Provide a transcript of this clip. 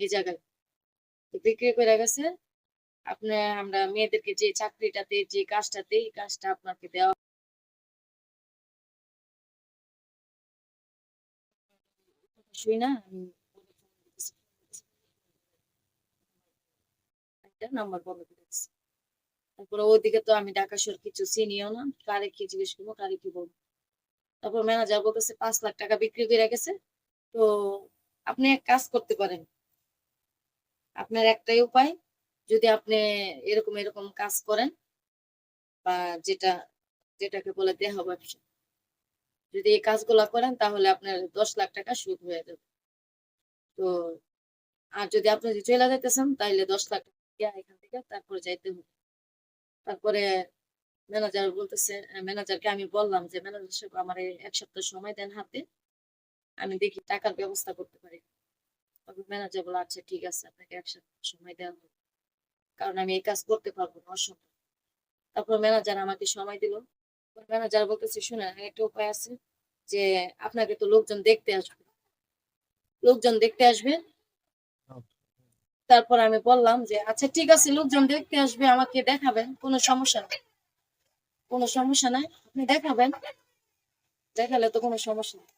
এই জায়গায়। বিক্রি করে গেছে। আপনি, আমরা মেয়েদেরকে যে চাকরিটাতে, যে কাজটাতে, এই কাজটা আপনাকে দেওয়া ওইদিকে তো আমি কিছু চিনিও না, কারে কি জিজ্ঞেস করব, কারে কি বলব। তারপর ম্যানেজার বলতেছে, পাঁচ লাখ টাকা বিক্রি করে তো আপনি এক কাজ করতে পারেন। আপনার একটাই উপায়, যদি আপনি এরকম এরকম কাজ করেন বা যেটা, যেটাকে বলে দেহ ব্যবসা, যদি এই কাজগুলা করেন তাহলে আপনার দশ লাখ টাকা সুদ হয়ে যাবে। তো আর যদি আপনি যদি চলে যাইতেছেন তাহলে দশ লাখ টাকা এখান থেকে তারপরে যাইতে হবে। তারপরে ম্যানেজার বলতেছে ম্যানেজারকে আমি বললাম যে, ম্যানেজার সাহেব, আমার এক সপ্তাহ সময় দেন হাতে, আমি দেখি টাকার ব্যবস্থা করতে পারি। ম্যানেজার বলে আচ্ছা ঠিক আছে, আপনাকে এক সপ্তাহ সময় দেওয়া হবে। কারণ আমি এই কাজ করতে পারব না, অসম্ভব। তারপর ম্যানেজার আমাকে সময় দিল। ম্যানেজার বলতেছে, শুনেন একটা উপায় আছে যে আপনাকে তো লোকজন দেখতে আসবে। লোকজন দেখতে আসবে। তারপর আমি বললাম যে আচ্ছা ঠিক আছে, লোকজন দেখতে আসবে, আমাকে দেখাবেন, কোনো সমস্যা নেই। কোনো সমস্যা নাই, আপনি দেখাবেন। দেখালে তো কোনো সমস্যা নেই।